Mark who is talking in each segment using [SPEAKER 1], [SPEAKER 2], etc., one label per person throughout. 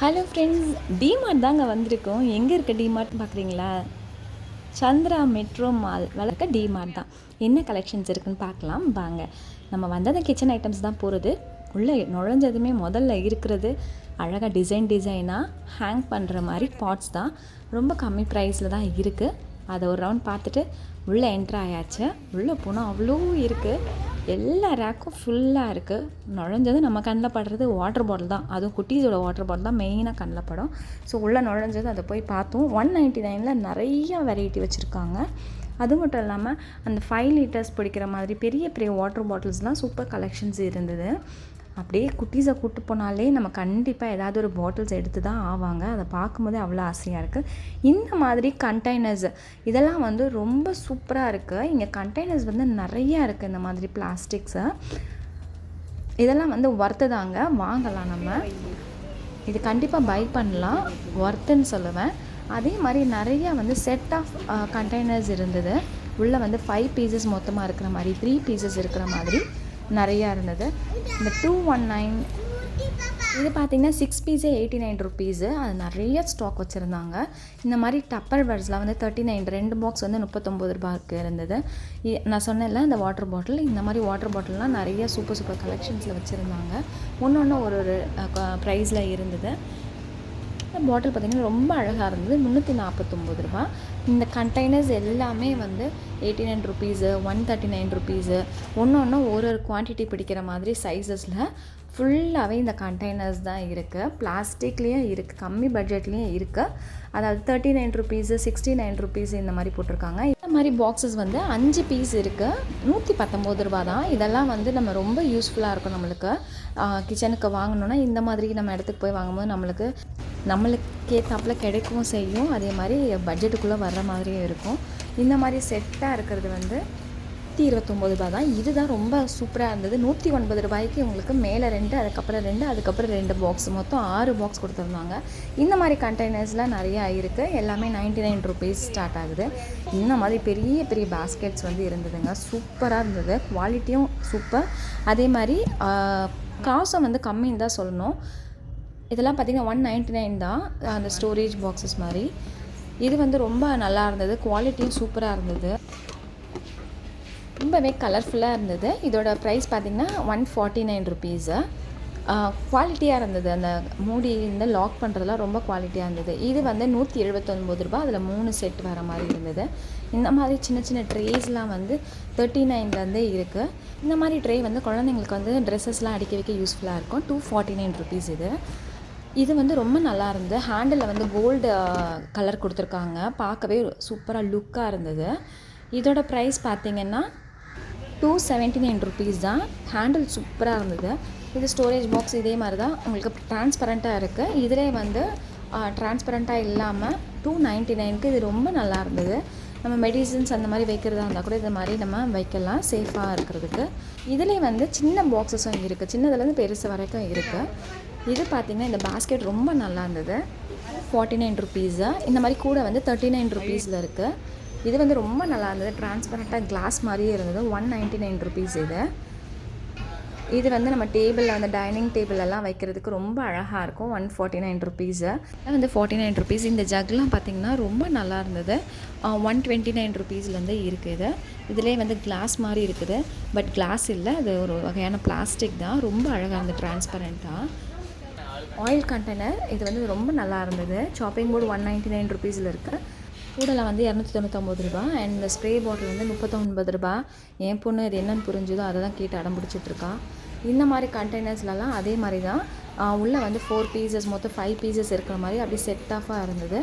[SPEAKER 1] Hello friends DMart தாங்க வந்திருக்கோம். எங்கே இருக்க டிமார்ட் பார்க்குறீங்களா சந்திரா மெட்ரோ மால் வளர்க்க டிமார்ட் தான். என்ன கலெக்ஷன்ஸ் இருக்குன்னு பார்க்கலாம் வாங்க. நம்ம வந்தது கிச்சன் ஐட்டம்ஸ் தான் போகிறது உள்ளே நுழைஞ்சதுமே முதல்ல இருக்கிறது அழகாக டிசைன் டிசைனாக ஹேங் பண்ணுற மாதிரி பாட்ஸ் தான். ரொம்ப கம்மி ப்ரைஸில் தான் இருக்குது அதை ஒரு ரவுண்ட் பார்த்துட்டு உள்ளே என்ட்ரு ஆயாச்சு. உள்ளே போனால் அவ்வளோ இருக்குது எல்லா ரேக்கும் ஃபுல்லாக இருக்குது நுழைஞ்சது நம்ம கண்ணில் படுறது வாட்டர் பாட்டில் தான். அதுவும் குட்டீஸோட வாட்டர் பாட்டில் தான் மெயினாக கண்ணில் படம். ஸோ உள்ளே நுழைஞ்சது அதை போய் பார்த்தோம். ஒன் நைன்ட்டி நைனில் நிறைய வெரைட்டி வச்சுருக்காங்க. அது மட்டும் இல்லாமல் அந்த ஃபைவ் லிட்டர்ஸ் பிடிக்கிற மாதிரி பெரிய பெரிய வாட்டர் பாட்டில்ஸ்லாம் சூப்பர் கலெக்ஷன்ஸ் இருந்தது. அப்படியே குட்டீஸை கூப்பிட்டு போனாலே நம்ம கண்டிப்பாக ஏதாவது ஒரு பாட்டில்ஸ் எடுத்து தான் ஆவாங்க. அதை பார்க்கும்போதே அவ்வளோ ஆசையாக இருக்குது இந்த மாதிரி கண்டெய்னர்ஸ் இதெல்லாம் வந்து ரொம்ப சூப்பராக இருக்குது இங்கே கண்டெய்னர்ஸ் வந்து நிறையா இருக்குது இந்த மாதிரி பிளாஸ்டிக்ஸு இதெல்லாம் வந்து ஒர்த்து தாங்க. வாங்கலாம் நம்ம. இது கண்டிப்பாக பை பண்ணலாம். ஒர்த்துன்னு சொல்லுவேன். அதே மாதிரி நிறையா வந்து செட் ஆஃப் கண்டெய்னர்ஸ் இருந்தது. உள்ளே வந்து ஃபைவ் பீசஸ் மொத்தமாக இருக்கிற மாதிரி த்ரீ பீசஸ் இருக்கிற மாதிரி. நிறையா இருந்தது. இந்த டூ ஒன் நைன் இது பார்த்தீங்கன்னா சிக்ஸ் பீஸே எயிட்டி நைன் ருபீஸு அது நிறைய ஸ்டாக் வச்சுருந்தாங்க. இந்த மாதிரி டப்பர் வேர்ஸில் வந்து தேர்ட்டி நைன் ரெண்டு பாக்ஸ் வந்து முப்பத்தொம்பது ரூபாய்க்கு இருந்தது. இ- நான் சொன்னேன்ல இந்த வாட்டர் பாட்டில் இந்த மாதிரி வாட்டர் பாட்டில்லாம் நிறைய சூப்பர் சூப்பர் கலெக்ஷன்ஸில் வச்சுருந்தாங்க. ஒன்று ஒன்று ஒரு ஒரு ப்ரைஸில் இருந்தது. இந்த பாட்டில் பார்த்திங்கன்னா ரொம்ப அழகாக இருந்தது. முந்நூற்றி நாற்பத்தொம்பது ரூபா. இந்த கண்டெய்னர்ஸ் எல்லாமே வந்து eighty nine rupees one thirty nine rupees ஒன்று ஒன்று ஒரு ஒரு குவான்டிட்டி பிடிக்கிற மாதிரி சைஸஸில் ஃபுல்லாகவே இந்த கண்டெய்னர்ஸ் தான் இருக்குது பிளாஸ்டிக்லேயும் இருக்குது கம்மி பட்ஜெட்லேயும் இருக்குது அதாவது thirty nine rupees sixty nine rupees இந்த மாதிரி போட்டிருக்காங்க. இந்த மாதிரி பாக்ஸஸ் வந்து அஞ்சு பீஸ் இருக்குது நூற்றி பத்தொம்போது ரூபா தான். இதெல்லாம் வந்து நம்ம ரொம்ப யூஸ்ஃபுல்லாக இருக்கும் நம்மளுக்கு. கிச்சனுக்கு வாங்கணுன்னா இந்த மாதிரி நம்ம இடத்துக்கு போய் வாங்கும்போது நம்மளுக்கு நம்மளுக்கு ஏற்றாப்புல கிடைக்கவும் செய்யும். அதே மாதிரி பட்ஜெட்டுக்குள்ளே வர்ற மாதிரியும் இருக்கும். இந்த மாதிரி செட்டாக இருக்கிறது வந்து நூற்றி இருபத்தொம்போது ரூபா தான். இதுதான் ரொம்ப சூப்பராக இருந்தது. நூற்றி ஒன்பது ரூபாய்க்கு உங்களுக்கு மேலே ரெண்டு அதுக்கப்புறம் ரெண்டு அதுக்கப்புறம் ரெண்டு பாக்ஸ் மொத்தம் ஆறு பாக்ஸ் கொடுத்துருந்தாங்க. இந்த மாதிரி கண்டெய்னர்ஸ்லாம் நிறையா இருக்குது எல்லாமே நைன்ட்டி நைன் ருபீஸ் ஸ்டார்ட் ஆகுது. இந்த மாதிரி பெரிய பெரிய பாஸ்கெட்ஸ் வந்து இருந்ததுங்க. சூப்பராக இருந்தது. குவாலிட்டியும் சூப்பர் அதே மாதிரி காசும் வந்து கம்மின்னு தான் சொல்லணும். இதெல்லாம் பார்த்தீங்கன்னா ஒன் நைன்ட்டி நைன் தான். அந்த ஸ்டோரேஜ் பாக்ஸஸ் மாதிரி. இது வந்து ரொம்ப நல்லா இருந்தது. குவாலிட்டியும் சூப்பராக இருந்தது. ரொம்பவே கலர்ஃபுல்லாக இருந்தது. இதோட ப்ரைஸ் பார்த்திங்கன்னா ஒன் ஃபார்ட்டி நைன் ருபீஸு குவாலிட்டியாக இருந்தது. அந்த மூடி இந்த லாக் பண்ணுறதுலாம் ரொம்ப குவாலிட்டியாக இருந்தது. இது வந்து நூற்றி எழுபத்தொன்பது ரூபா அதில் மூணு செட் வர மாதிரி இருந்தது. இந்த மாதிரி சின்ன சின்ன ட்ரேஸ்லாம் வந்து தேர்ட்டி நைன்லேருந்தே இருக்குது இந்த மாதிரி ட்ரே வந்து குழந்தைங்களுக்கு வந்து ட்ரெஸ்ஸஸ்லாம் அடிக்க வைக்க யூஸ்ஃபுல்லாக இருக்கும். டூ ஃபார்ட்டி நைன் ருபீஸ் இது. இது வந்து ரொம்ப நல்லா இருந்தது. ஹேண்டில் வந்து கோல்டு கலர் கொடுத்துருக்காங்க. பார்க்கவே சூப்பராக லுக்காக இருந்தது. இதோட ப்ரைஸ் பார்த்திங்கன்னா டூ செவன்ட்டி நைன் ருபீஸ் தான். ஹேண்டில் சூப்பராக இருந்தது. இது ஸ்டோரேஜ் பாக்ஸ் இதே மாதிரி தான் உங்களுக்கு டிரான்ஸ்பரண்ட்டாக இருக்குது இதிலே வந்து டிரான்ஸ்பரண்ட்டாக இல்லாமல் டூ நைன்ட்டி நைனுக்கு இது ரொம்ப நல்லா இருந்தது. நம்ம மெடிசின்ஸ் அந்த மாதிரி வைக்கிறதா இருந்தால் கூட இது மாதிரி நம்ம வைக்கலாம். சேஃபாக இருக்கிறதுக்கு. இதிலே வந்து சின்ன பாக்ஸஸும் இருக்குது சின்னதுலேருந்து பெருசு வரைக்கும் இருக்குது இது பார்த்திங்கன்னா இந்த பாஸ்கெட் ரொம்ப நல்லா இருந்தது. ஃபார்ட்டி நைன் ருபீஸு இந்த மாதிரி கூட வந்து தேர்ட்டி நைன் ருபீஸில் இருக்குது இது வந்து ரொம்ப நல்லா இருந்தது. டிரான்ஸ்பரண்ட்டாக கிளாஸ் மாதிரியே இருந்தது. ஒன் நைன்ட்டி நைன் ருபீஸ் இது. இது வந்து நம்ம டேபிளில் அந்த டைனிங் டேபிள் எல்லாம் வைக்கிறதுக்கு ரொம்ப அழகாக இருக்கும். ஒன் ஃபார்ட்டி நைன் ருபீஸு வந்து ஃபார்ட்டி நைன் ருபீஸ் இந்த ஜக்லாம் பார்த்திங்கன்னா ரொம்ப நல்லா இருந்தது. ஒன் டுவெண்ட்டி நைன் ருபீஸ்லேருந்து இருக்குது இதுலேயே வந்து கிளாஸ் மாதிரி இருக்குது. பட் கிளாஸ் இல்லை. அது ஒரு வகையான பிளாஸ்டிக் தான். ரொம்ப அழகாக இருந்தது டிரான்ஸ்பரண்ட்டாக ஆயில் கண்டெய்னர் இது வந்து ரொம்ப நல்லா இருந்தது. Chopping board one ninety nine ருபீஸில் இருக்குது கூடலாம் வந்து இரநூத்தி தொண்ணூத்தொம்பது ரூபா அண்ட் இந்த ஸ்ப்ரே பாட்டில் வந்து முப்பத்தொன்பது ரூபா. என் பொண்ணு இது என்னென்னு புரிஞ்சுதோ அதை தான் கேட்டு அடம் பிடிச்சிட்டுருக்கான் இந்த மாதிரி கண்டெய்னர்ஸ்லலாம் அதே மாதிரி தான். உள்ளே வந்து ஃபோர் பீசஸ் மொத்தம் ஃபைவ் பீசஸ் இருக்கிற மாதிரி அப்படியே செட் ஆஃபாக இருந்தது.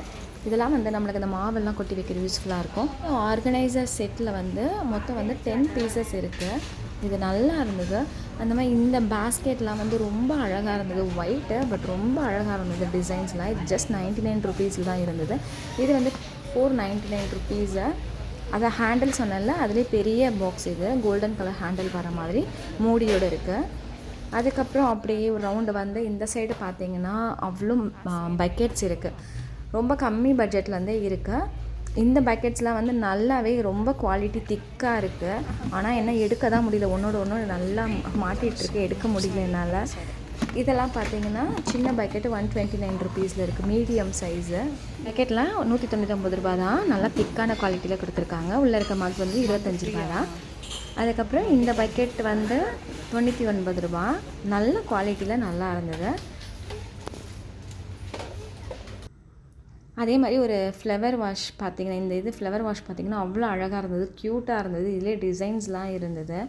[SPEAKER 1] இதெல்லாம் வந்து நம்மளுக்கு இந்த மாவெல்லாம் கொட்டி வைக்கிற யூஸ்ஃபுல்லாக இருக்கும். ஆர்கனைசர் செட்டில் வந்து மொத்தம் வந்து டென் பீசஸ் இருக்குது இது நல்லா இருந்தது. அந்த மாதிரி இந்த பேஸ்கெட்லாம் வந்து ரொம்ப அழகாக இருந்தது. ஒயிட்டு பட் ரொம்ப அழகாக இருந்தது. டிசைன்ஸ்லாம் இது ஜஸ்ட் நைன்ட்டி நைன் ருபீஸில் தான் இருந்தது. இது வந்து ஃபோர் நைன்ட்டி நைன் ருப்பீஸை அதை ஹேண்டில் சொன்னேன்ல அதுலேயே பெரிய பாக்ஸ் இது. கோல்டன் கலர் ஹேண்டில் வர மாதிரி மூடியோடு இருக்குது அதுக்கப்புறம் அப்படியே ஒரு ரவுண்டு வந்து இந்த சைடு பார்த்தீங்கன்னா அவ்வளோ பக்கெட்ஸ் இருக்குது ரொம்ப கம்மி பட்ஜெட்லேருந்தே இருக்குது இந்த பக்கெட்ஸ்லாம் வந்து நல்லாவே ரொம்ப குவாலிட்டி திக்காக இருக்குது ஆனால் என்ன எடுக்க தான் முடியல. ஒன்றோட ஒன்று நல்லா மாட்டிகிட்ருக்கு எடுக்க முடியல என்னால். இதெல்லாம் பார்த்தீங்கன்னா சின்ன பக்கெட்டு ஒன் டுவெண்ட்டி நைன் ருபீஸில் இருக்குது மீடியம் சைஸு பக்கெட்லாம் நூற்றி தொண்ணூற்றொம்பது ரூபா தான். நல்லா திக்கான குவாலிட்டியில் கொடுத்துருக்காங்க. உள்ளே இருக்க மார்க் வந்து இருபத்தஞ்சி ரூபா தான். அதுக்கப்புறம் இந்த பக்கெட் வந்து தொண்ணூற்றி ஒன்பது ரூபா நல்ல குவாலிட்டியில் நல்லா இருந்தது. அதே மாதிரி ஒரு ஃப்ளவர் வாஷ் பார்த்தீங்கன்னா இந்த இது ஃப்ளவர் வாஷ் பார்த்தீங்கன்னா அவ்வளோ அழகாக இருந்தது. க்யூட்டாக இருந்தது. இதிலே டிசைன்ஸ்லாம் இருந்தது.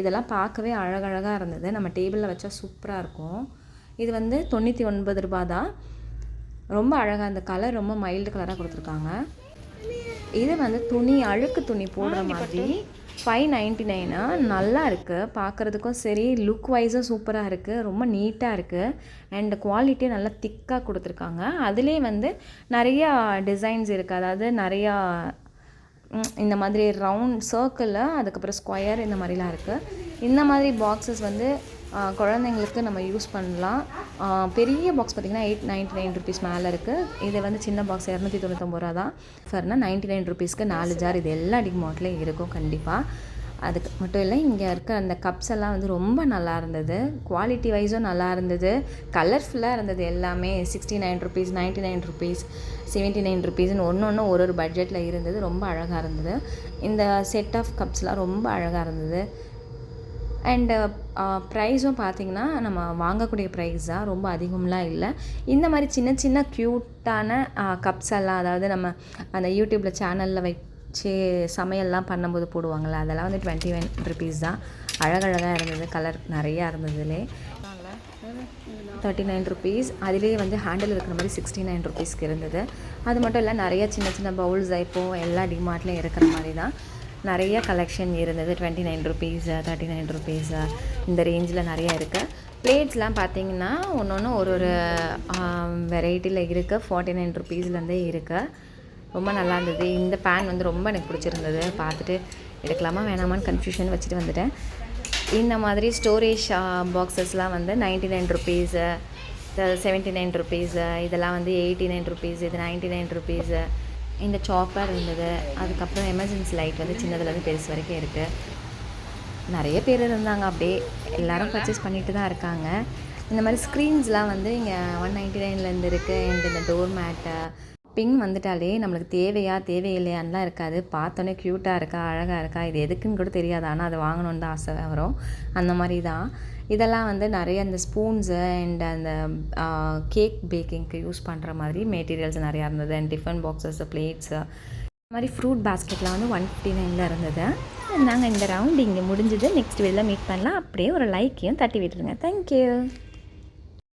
[SPEAKER 1] இதெல்லாம் பார்க்கவே அழகழகாக இருந்தது. நம்ம டேபிளில் வச்சா சூப்பராக இருக்கும். இது வந்து தொண்ணூற்றி ஒன்பது ரூபா தான். ரொம்ப அழகாக அந்த கலர் ரொம்ப மைல்டு கலராக கொடுத்துருக்காங்க. இது வந்து துணி அழுக்கு துணி போடுற மாதிரி. ஃபைவ் நைன்ட்டி நைனா நல்லா இருக்குது பார்க்குறதுக்கும் சரி லுக் வைஸும் சூப்பராக இருக்குது ரொம்ப நீட்டாக இருக்குது அண்ட் குவாலிட்டி நல்லா திக்காக கொடுத்துருக்காங்க. அதுலேயே வந்து நிறையா டிசைன்ஸ் இருக்குது அதாவது நிறையா இந்த மாதிரி ரவுண்ட் சர்க்கிளில் அதுக்கப்புறம் ஸ்கொயர் இந்த மாதிரிலாம் இருக்குது இந்த மாதிரி பாக்ஸஸ் வந்து குழந்தைங்களுக்கு நம்ம யூஸ் பண்ணலாம். பெரிய பாக்ஸ் பார்த்திங்கன்னா எயிட் நைன்ட்டி நைன் ருபீஸ் மேலே இருக்குது இது வந்து சின்ன பாக்ஸ் இரநூத்தி தொண்ணூத்தொம்பது ரூபா தான். ஃபர்னா நைன்ட்டி நைன் ருபீஸ்க்கு நாலு ஜார் இது எல்லா டிமார்ட்லேயும் இருக்கும் கண்டிப்பாக அதுக்கு மட்டும் இல்லை இங்கே இருக்க அந்த கப்ஸ் எல்லாம் வந்து ரொம்ப நல்லா இருந்தது. குவாலிட்டி வைஸும் நல்லா இருந்தது. கலர்ஃபுல்லாக இருந்தது எல்லாமே. Sixty nine rupees ninety nine rupees seventy nine ருபீஸ்னு ஒன்று ஒன்று ஒரு ஒரு பட்ஜெட்டில் இருந்தது. ரொம்ப அழகாக இருந்தது. இந்த செட் ஆஃப் கப்ஸ்லாம் ரொம்ப அழகாக இருந்தது. அண்டு ப்ரைஸும் uh, uh, பார்த்தீங்கன்னா நம்ம வாங்கக்கூடிய ப்ரைஸ் தான் ரொம்ப அதிகம்லாம் இல்லை. இந்த மாதிரி சின்ன சின்ன க்யூட்டான கப்ஸ் எல்லாம் அதாவது நம்ம அந்த யூடியூப்பில் சேனலில் வச்சு சமையல்லாம் பண்ணும்போது போடுவாங்கள்ல அதெல்லாம் வந்து டுவெண்ட்டி ஒன் ருபீஸ் தான். அழகழகாக இருந்தது கலர் நிறையா இருந்ததுலே. தேர்ட்டி நைன் ருபீஸ் அதிலேயே வந்து ஹேண்டில் இருக்கிற மாதிரி சிக்ஸ்டி நைன் ருபீஸ்க்கு இருந்தது. அது மட்டும் இல்லை நிறைய சின்ன சின்ன பவுல்ஸ் இப்போது எல்லா டிமார்ட்லேயும் இருக்கிற மாதிரி தான். நிறைய கலெக்ஷன் இருந்தது. Twenty nine rupees thirty nine rupees இந்த ரேஞ்சில் நிறைய இருக்குது பிளேட்ஸ்லாம் பார்த்தீங்கன்னா ஒன்று ஒன்று ஒரு ஒரு வெரைட்டியில் இருக்குது ஃபார்ட்டி நைன் ருபீஸ்லேருந்தே இருக்குது ரொம்ப நல்லா இருந்தது. இந்த பேன் வந்து ரொம்ப எனக்கு பிடிச்சிருந்தது. பார்த்துட்டு எடுக்கலாமா வேணாமான்னு கன்ஃபியூஷன் வச்சுட்டு வந்துட்டேன். இந்த மாதிரி ஸ்டோரேஜ் பாக்ஸஸ்லாம் வந்து ninety nine rupees seventy nine rupees இதெல்லாம் வந்து எயிட்டி நைன் ருபீஸ் இது நைன்ட்டி நைன் ருபீஸு இந்த சாப்பர் இருந்தது. அதுக்கப்புறம் எமர்ஜென்சி லைட் வந்து சின்னதுலேருந்து பெருசு வரைக்கும் இருக்குது நிறைய பேர் இருந்தாங்க. அப்படியே எல்லோரும் பர்ச்சேஸ் பண்ணிட்டு தான் இருக்காங்க. இந்த மாதிரி ஸ்க்ரீன்ஸ்லாம் வந்து இங்கே ஒன் நைன்ட்டி நைன்லேருந்து இருக்குது அண்ட் இந்த டோர் மேட்டு பிங் வந்துட்டாலே நம்மளுக்கு தேவையா தேவையில்லையான்லாம் இருக்காது. பார்த்தோன்னே க்யூட்டாக இருக்கா அழகாக இருக்கா இது எதுக்குன்னு கூட தெரியாது. ஆனால் அது வாங்கணுன்னு தான் ஆசை வரும். அந்த மாதிரி தான். இதெல்லாம் வந்து நிறைய அந்த ஸ்பூன்ஸு அண்ட் அந்த கேக் பேக்கிங்க்கு யூஸ் பண்ணுற மாதிரி மெட்டீரியல்ஸ் நிறையா இருந்தது. அண்ட் டிஃபன் பாக்ஸஸ் பிளேட்ஸு இந்த மாதிரி ஃப்ரூட் பேஸ்கெட்லாம் வந்து ஒன் ஃபிஃப்டி நைனில் இருந்தது. நாங்கள் இந்த ரவுண்ட் இங்கே முடிஞ்சது. நெக்ஸ்ட் வெளில மீட் பண்ணலாம். அப்படியே ஒரு லைக்கையும் தட்டி விட்டுருங்க. தேங்க்யூ